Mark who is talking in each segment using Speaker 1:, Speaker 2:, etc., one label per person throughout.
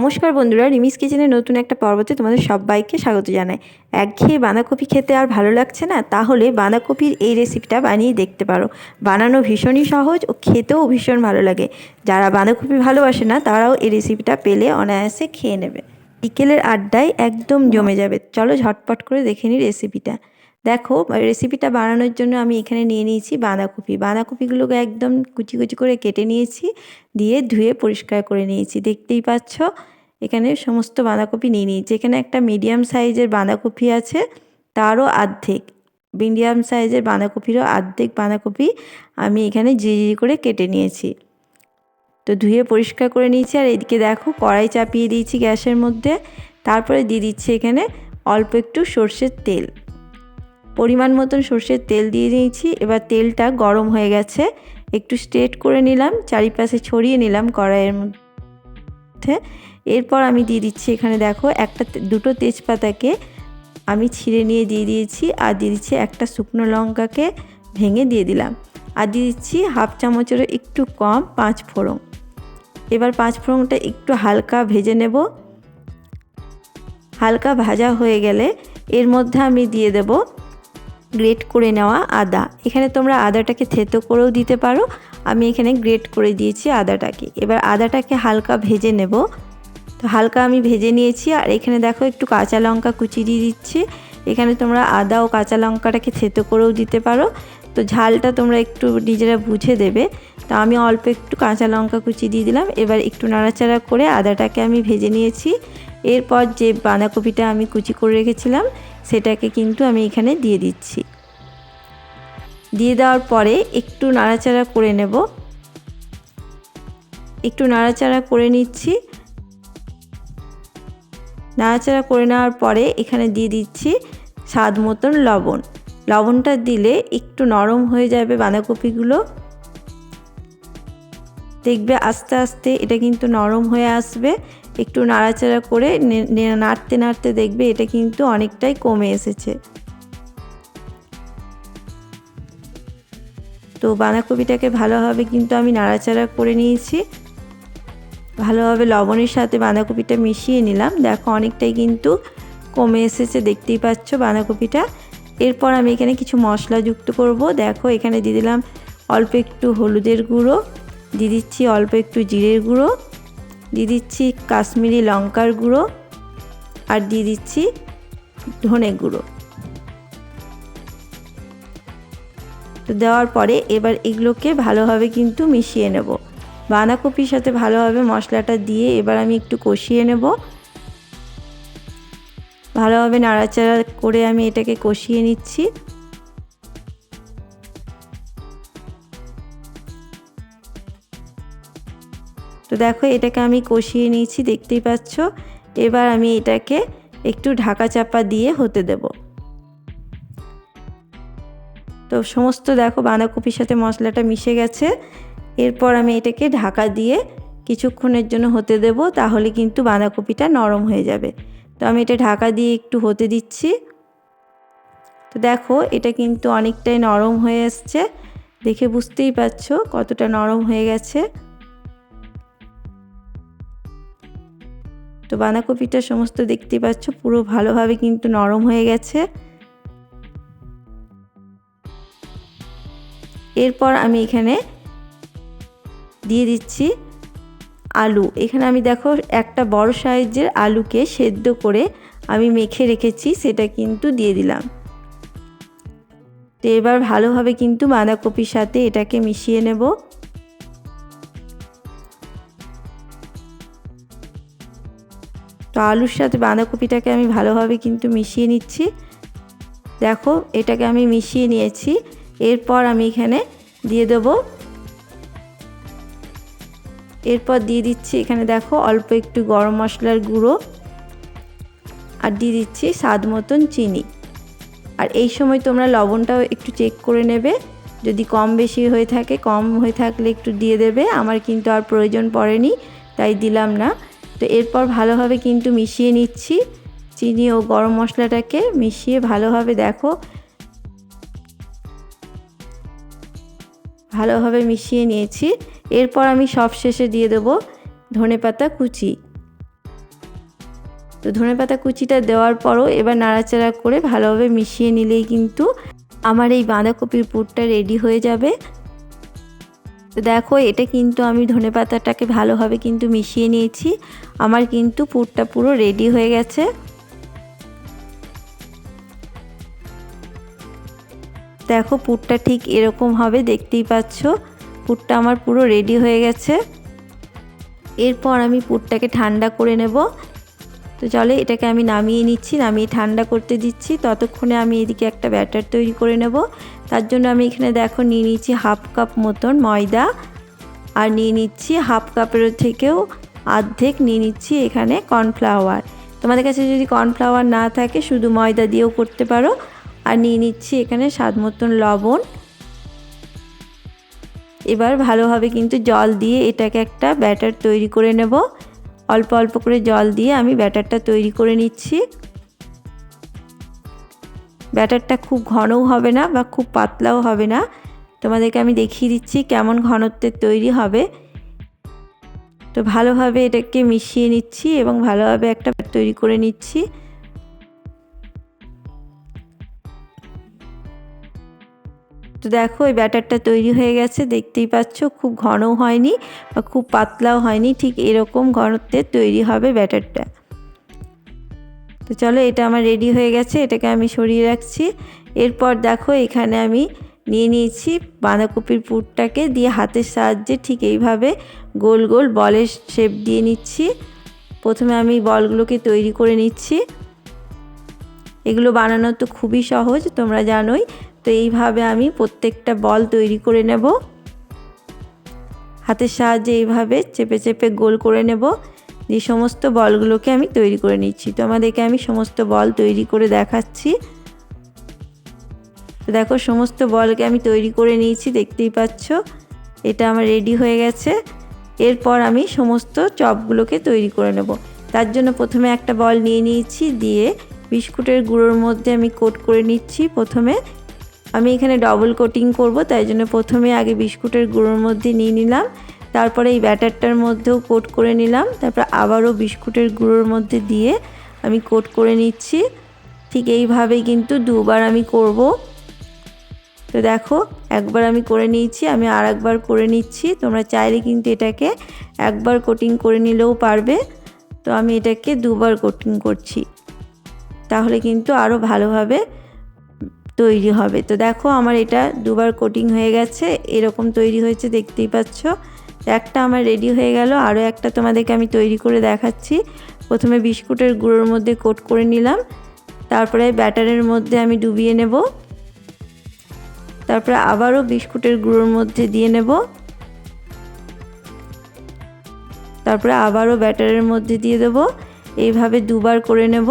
Speaker 1: নমস্কার বন্ধুরা, রিমিস কিচেনের নতুন একটা পর্বতে তোমাদের সবাইকে স্বাগত জানাই। একঘেয়ে বাঁধাকপি খেতে আর ভালো লাগছে না? তাহলে বাঁধাকপির এই রেসিপিটা বানিয়ে দেখতে পারো। বানানো ভীষণই সহজ ও খেতেও ভীষণ ভালো লাগে। যারা বাঁধাকপি ভালোবাসে না, তারাও এই রেসিপিটা পেলে অনায়াসে খেয়ে নেবে। বিকেলের আড্ডায় একদম জমে যাবে। চলো ঝটপট করে দেখে নিই রেসিপিটা দেখো রেসিপিটা বানানোর জন্য আমি এখানে নিয়ে নিয়েছি বাঁধাকপি। বাঁধাকপিগুলোকে একদম কুচি কুচি করে কেটে নিয়েছি, দিয়ে ধুয়ে পরিষ্কার করে নিয়েছি। দেখতেই পাচ্ছ, এখানে সমস্ত বাঁধাকপি নিয়ে নিয়েছি। এখানে একটা মিডিয়াম সাইজের বাঁধাকপি আছে, তারও অর্ধেক। মিডিয়াম সাইজের বাঁধাকপিরও অর্ধেক বাঁধাকপি আমি এখানে জিরি করে কেটে নিয়েছি। তো ধুয়ে পরিষ্কার করে নিয়েছি, আর এদিকে দেখো, কড়াই চাপিয়ে দিয়েছি গ্যাসের মধ্যে। তারপরে দিয়ে দিচ্ছি এখানে অল্প একটু সর্ষের তেল। পরিমাণ মতন সর্ষের তেল দিয়ে দিয়েছি। এবার তেলটা গরম হয়ে গেছে। একটু স্ট্রেট করে নিলাম, চারিপাশে ছড়িয়ে নিলাম কড়াইয়ের মধ্যে। এরপর আমি দিয়ে দিচ্ছি এখানে দেখো, একটা দুটো তেজপাতাকে আমি ছিঁড়ে নিয়ে দিয়ে দিয়েছি আর দিয়ে দিচ্ছি একটা শুকনো লঙ্কাকে ভেঙে দিয়ে দিলাম। আর দিয়ে দিচ্ছি হাফ চামচেরও একটু কম পাঁচ ফোড়ন। এবার পাঁচ ফোড়নটা একটু হালকা ভেজে নেব। হালকা ভাজা হয়ে গেলে এর মধ্যে আমি দিয়ে দেব গ্রেট করে নেওয়া আদা। এখানে তোমরা আদাটাকে থেতো করেও দিতে পারো। আমি এখানে গ্রেট করে দিয়েছি আদাটাকে। এবার আদাটাকে হালকা ভেজে নেব। তো হালকা আমি ভেজে নিয়েছি। আর এখানে দেখো একটু কাঁচা লঙ্কা কুচি দিয়ে দিচ্ছি। এখানে তোমরা আদা ও কাঁচা লঙ্কাটাকে থেতো করেও দিতে পারো। তো ঝালটা তোমরা একটু নিজেরা বুঝে দেবে। তো আমি অল্প একটু কাঁচা লঙ্কা কুচি দিয়ে দিলাম। এবার একটু নাড়াচাড়া করে আদাটাকে আমি ভেজে নিয়েছি। এরপর যে বাঁধাকপিটা আমি কুচি করে রেখেছিলাম সেটাকে কিন্তু আমি এখানে দিয়ে দিচ্ছি। দিয়ে দেওয়ার পরে একটু নাড়াচাড়া করে নেব। একটু নাড়াচাড়া করে নিচ্ছি। নাড়াচাড়া করে নেওয়ার পরে এখানে দিয়ে দিচ্ছি স্বাদ মতন লবণ। লবণটা দিলে একটু নরম হয়ে যাবে বাঁধাকপিগুলো। দেখবে আস্তে আস্তে এটা কিন্তু নরম হয়ে আসবে। একটু নাড়াচাড়া করে নাড়তে নাড়তে দেখবে এটা কিন্তু অনেকটাই কমে এসেছে। তো বাঁধাকপিটাকে ভালোভাবে কিন্তু আমি নাড়াচাড়া করে নিয়েছি। ভালোভাবে লবণের সাথে বাঁধাকপিটা মিশিয়ে নিলাম। দেখো অনেকটাই কিন্তু কমে এসেছে, দেখতেই পাচ্ছ বাঁধাকপিটা। এরপর আমি এখানে কিছু মশলা যুক্ত করব। দেখো এখানে দিয়ে দিলাম অল্প একটু হলুদের গুঁড়ো, দিয়ে দিচ্ছি অল্প একটু জিরের গুঁড়ো। দিয়ে দিচ্ছি কাশ্মীরি লঙ্কার গুঁড়ো আর দিয়ে দিচ্ছি ধনে গুঁড়ো। তো দেওয়ার পরে এবার এগুলোকে ভালোভাবে কিন্তু মিশিয়ে নেব। বাঁধাকপির সাথে ভালোভাবে মশলাটা দিয়ে এবার আমি একটু কষিয়ে নেব। ভালোভাবে নাড়াচাড়া করে আমি এটাকে কষিয়ে নিচ্ছি। তো দেখো, এটাকে আমি কষিয়ে নিয়েছি, দেখতেই পাচ্ছ? এবার আমি এটাকে একটু ঢাকা চাপা দিয়ে হতে দেব। তো সমস্ত দেখো, বাঁধাকপির সাথে মশলাটা মিশে গেছে। এরপর আমি এটাকে ঢাকা দিয়ে কিছুক্ষণের জন্য হতে দেব, তাহলে কিন্তু বাঁধাকপিটা নরম হয়ে যাবে। তো আমি এটা ঢাকা দিয়ে একটু হতে দিচ্ছি। তো দেখো, এটা কিন্তু অনেকটাই নরম হয়ে এসছে। দেখে বুঝতেই পারছ কতটা নরম হয়ে গেছে। তো বাঁধাকপিটা সমস্ত দেখতে পাচ্ছ, পুরো ভালোভাবে কিন্তু নরম হয়ে গেছে। এরপর আমি এখানে দিয়ে দিচ্ছি আলু। এখানে আমি দেখো একটা বড় সাইজের আলুকে সেদ্ধ করে আমি মেখে রেখেছি, সেটা কিন্তু দিয়ে দিলাম। তো এবার ভালোভাবে কিন্তু বাঁধাকপির সাথে এটাকে মিশিয়ে নেব। আলুর সাথে বাঁধাকপিটাকে আমি ভালোভাবে কিন্তু মিশিয়ে নিচ্ছি। দেখো, এটাকে আমি মিশিয়ে নিয়েছি। এরপর আমি এখানে দিয়ে দেব। এরপর দিয়ে দিচ্ছি এখানে দেখো, অল্প একটু গরম মশলার গুঁড়ো। আর দিয়ে দিচ্ছি স্বাদ মতন চিনি। আর এই সময় তোমরা লবণটাও একটু চেক করে নেবে। যদি কম বেশি হয়ে থাকে, কম হয়ে থাকলে একটু দিয়ে দেবে। আমার কিন্তু আর প্রয়োজন পড়েনি, তাই দিলাম না। তো এরপর ভালোভাবে কিন্তু মিশিয়ে নিচ্ছি। চিনি ও গরম মশলাটাকে মিশিয়ে ভালোভাবে দেখো। ভালোভাবে মিশিয়ে নিয়েছি। এরপর আমি সব শেষে দিয়ে দেবো ধনে পাতা কুচি। তো ধনে পাতা কুচিটা দেওয়ার পরও এবার নাড়াচাড়া করে ভালোভাবে মিশিয়ে নিলেই কিন্তু আমার এই বাঁধাকপির পুরটা রেডি হয়ে যাবে। তো দেখো, এটা কিন্তু আমি ধনে পাতাটাকে ভালোভাবে কিন্তু মিশিয়ে নিয়েছি। আমার কিন্তু পুরটা পুরো রেডি হয়ে গেছে। দেখো, পুরটা ঠিক এরকম হবে, দেখতেই পাচ্ছ। পুরটা আমার পুরো রেডি হয়ে গেছে। এরপর আমি পুরটাকে ঠান্ডা করে নেব। তো চলে, এটাকে আমি নামিয়ে নিচ্ছি, নামিয়ে ঠান্ডা করতে দিচ্ছি। ততক্ষণে আমি এদিকে একটা ব্যাটার তৈরি করে নেব। তার জন্য আমি এখানে দেখো নিয়ে নিচ্ছি হাফ কাপ মতন ময়দা আর নিয়ে নিচ্ছি হাফ কাপের থেকেও অর্ধেক নিয়ে নিচ্ছি এখানে কর্নফ্লাওয়ার। তোমাদের কাছে যদি কর্নফ্লাওয়ার না থাকে, শুধু ময়দা দিয়েও করতে পারো। আর নিয়ে নিচ্ছি এখানে স্বাদ মতন লবণ। এবার ভালোভাবে কিন্তু জল দিয়ে এটাকে একটা ব্যাটার তৈরি করে নেব। অল্প অল্প করে জল দিয়ে আমি ব্যাটারটা তৈরি করে নিচ্ছি। ব্যাটারটা খুব ঘনও হবে না বা খুব পাতলাও হবে না। তোমাদেরকে আমি দেখিয়ে দিচ্ছি কেমন ঘনত্বের তৈরি হবে। তো ভালোভাবে এটাকে মিশিয়ে নিচ্ছি এবং ভালোভাবে একটা তৈরি করে নিচ্ছি। তো দেখো, এই ব্যাটারটা তৈরি হয়ে গেছে। দেখতেই পাচ্ছ, খুব ঘনও হয়নি বা খুব পাতলাও হয়নি। ঠিক এরকম ঘনত্বের তৈরি হবে ব্যাটারটা। তো চলো এটা আমার রেডি হয়ে গেছে, এটাকে আমি সরিয়ে রাখছি। এরপর দেখো এখানে আমি নিয়ে নিয়েছি বাঁধাকপির পুরটাকে, দিয়ে হাতের সাহায্যে ঠিক এইভাবে গোল গোল বলের শেপ দিয়ে নিচ্ছি। প্রথমে আমি বলগুলোকে তৈরি করে নিচ্ছি। এগুলো বানানো তো খুবই সহজ, তোমরা জানোই। তো এইভাবে আমি প্রত্যেকটা বল তৈরি করে নেব। হাতের সাহায্যে এইভাবে চেপে চেপে গোল করে নেব। দিয়ে সমস্ত বলগুলোকে আমি তৈরি করে নিচ্ছি। তো আমাদেরকে আমি সমস্ত বল তৈরি করে দেখাচ্ছি। তো দেখো, সমস্ত বলকে আমি তৈরি করে নিয়েছি, দেখতেই পাচ্ছ? এটা আমার রেডি হয়ে গেছে। এরপর আমি সমস্ত চপগুলোকে তৈরি করে নেব। তার জন্য প্রথমে একটা বল নিয়ে নিয়েছি, দিয়ে বিস্কুটের গুঁড়োর মধ্যে আমি কোট করে নিচ্ছি প্রথমে। আমি এখানে ডবল কোটিং করব, তাই জন্য প্রথমে আগে বিস্কুটের গুঁড়োর মধ্যে নিয়ে নিলাম। তারপরে এই ব্যাটারটার মধ্যেও কোট করে নিলাম। তারপর আবারও বিস্কুটের গুঁড়োর মধ্যে দিয়ে আমি কোট করে নিচ্ছি। ঠিক এইভাবেই কিন্তু দুবার আমি করব। তো দেখো, একবার আমি করে নিয়েছি, আমি আর একবার করে নিচ্ছি। তোমরা চাইলে কিন্তু এটাকে একবার কোটিং করে নিলেও পারবে। তো আমি এটাকে দুবার কোটিং করছি। তাহলে কিন্তু আরও ভালোভাবে তৈরি হবে। তো দেখো, আমার এটা দুবার কোটিং হয়ে গেছে। এরকম তৈরি হয়েছে, দেখতেই পাচ্ছ। একটা আমার রেডি হয়ে গেল, আরও একটা তোমাদেরকে আমি তৈরি করে দেখাচ্ছি। প্রথমে বিস্কুটের গুঁড়োর মধ্যে কোট করে নিলাম, তারপরে ব্যাটারের মধ্যে আমি ডুবিয়ে নেব। তারপরে আবারও বিস্কুটের গুঁড়োর মধ্যে দিয়ে নেব। তারপরে আবারও ব্যাটারের মধ্যে দিয়ে দেব, এইভাবে দুবার করে নেব।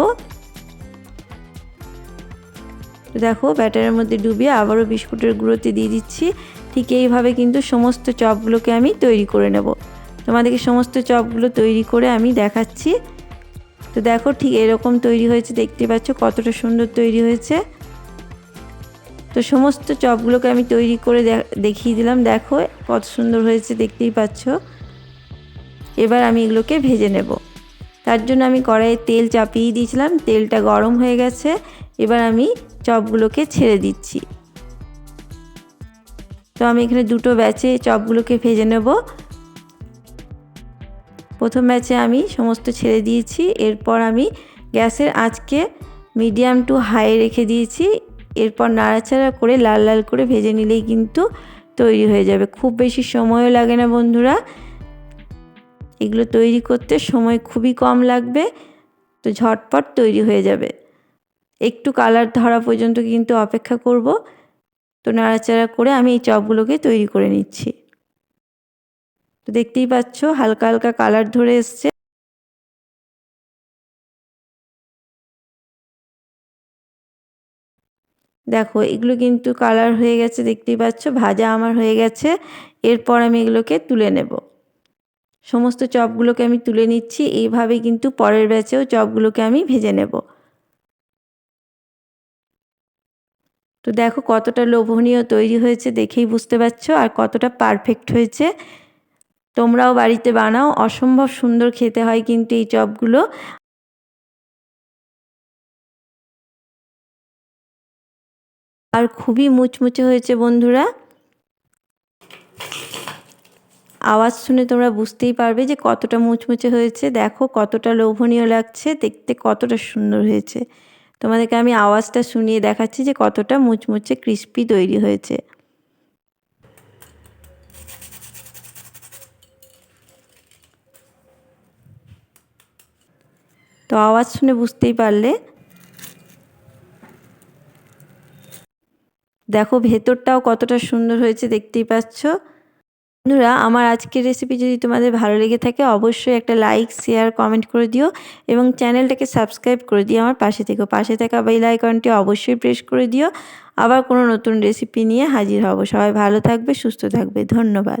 Speaker 1: দেখো, ব্যাটারের মধ্যে ডুবিয়ে আবারও বিস্কুটের গুঁড়োতে দিয়ে দিচ্ছি। ঠিক এইভাবে কিন্তু সমস্ত চপগুলোকে আমি তৈরি করে নেব। তোমাদেরকে সমস্ত চপগুলো তৈরি করে আমি দেখাচ্ছি। তো দেখো ঠিক এরকম তৈরি হয়েছে, দেখতে পাচ্ছ কতটা সুন্দর তৈরি হয়েছে। তো সমস্ত চপগুলোকে আমি তৈরি করে দেখিয়ে দিলাম, দেখো কত সুন্দর হয়েছে, দেখতেই পাচ্ছ। এবার আমি এগুলোকে ভেজে নেব। তার জন্য আমি কড়াইয়ে তেল চাপিয়ে দিয়েছিলাম, তেলটা গরম হয়ে গেছে। এবার আমি চপগুলোকে ছেড়ে দিচ্ছি। তো আমি এখানে দুটো ব্যাচে চপগুলোকে ভেজে নেব। প্রথম ব্যাচে আমি সমস্ত ছেড়ে দিয়েছি, এরপর আমি গ্যাসের আঁচকে মিডিয়াম টু হাই রেখে দিয়েছি, এরপর নাড়াচাড়া করে লাল লাল করে ভেজে নিলেই কিন্তু তৈরি হয়ে যাবে। খুব বেশি সময়ও লাগে না বন্ধুরা। এগুলো তৈরি করতে সময় খুবই কম লাগবে, তো ঝটপট তৈরি হয়ে যাবে। একটু কালার ধরা পর্যন্ত কিন্তু অপেক্ষা করব। তো নাড়াচাড়া করে আমি এই চপগুলোকে তৈরি করে নিচ্ছি। তো দেখতেই পাচ্ছ, হালকা হালকা কালার ধরে এসছে। দেখো, এগুলো কিন্তু কালার হয়ে গেছে, দেখতেই পাচ্ছ, ভাজা আমার হয়ে গেছে। এরপর আমি এগুলোকে তুলে নেব। সমস্ত চপগুলোকে আমি তুলে নিচ্ছি, এইভাবে কিন্তু পরের ব্যাচেও চপগুলোকে আমি ভেজে নেব। তো দেখো কতটা লোভনীয় তৈরি হয়েছে দেখেই বুঝতে পারছ, আর কতটা পারফেক্ট হয়েছে। তোমরাও বাড়িতে বানাও, অসম্ভব সুন্দর খেতে হয় কিন্তু এই চপগুলো। আর খুবই মুচমুচে হয়েছে বন্ধুরা। আওয়াজ শুনে তোমরা বুঝতেই পারবে যে কতটা মুচমুচে হয়েছে। দেখো কতটা লোভনীয় লাগছে, দেখতে কতটা সুন্দর হয়েছে। তোমাদেরকে আমি আওয়াজটা শুনিয়ে দেখাচ্ছি যে কতটা মুচমুচে ক্রিস্পি তৈরি হয়েছে। তো আওয়াজ শুনে বুঝতেই পারলে। দেখো ভেতরটাও কতটা সুন্দর হয়েছে, দেখতেই পাচ্ছ। বন্ধুরা, আমার আজকের রেসিপি যদি তোমাদের ভালো লেগে থাকে, অবশ্যই একটা লাইক শেয়ার কমেন্ট করে দিও এবং চ্যানেলটাকে সাবস্ক্রাইব করে দিও আমার পাশে থেকে। পাশে থাকা বেল আইকনটি অবশ্যই প্রেস করে দিও। আবার কোনো নতুন রেসিপি নিয়ে হাজির হব। সবাই ভালো থাকবে, সুস্থ থাকবে। ধন্যবাদ।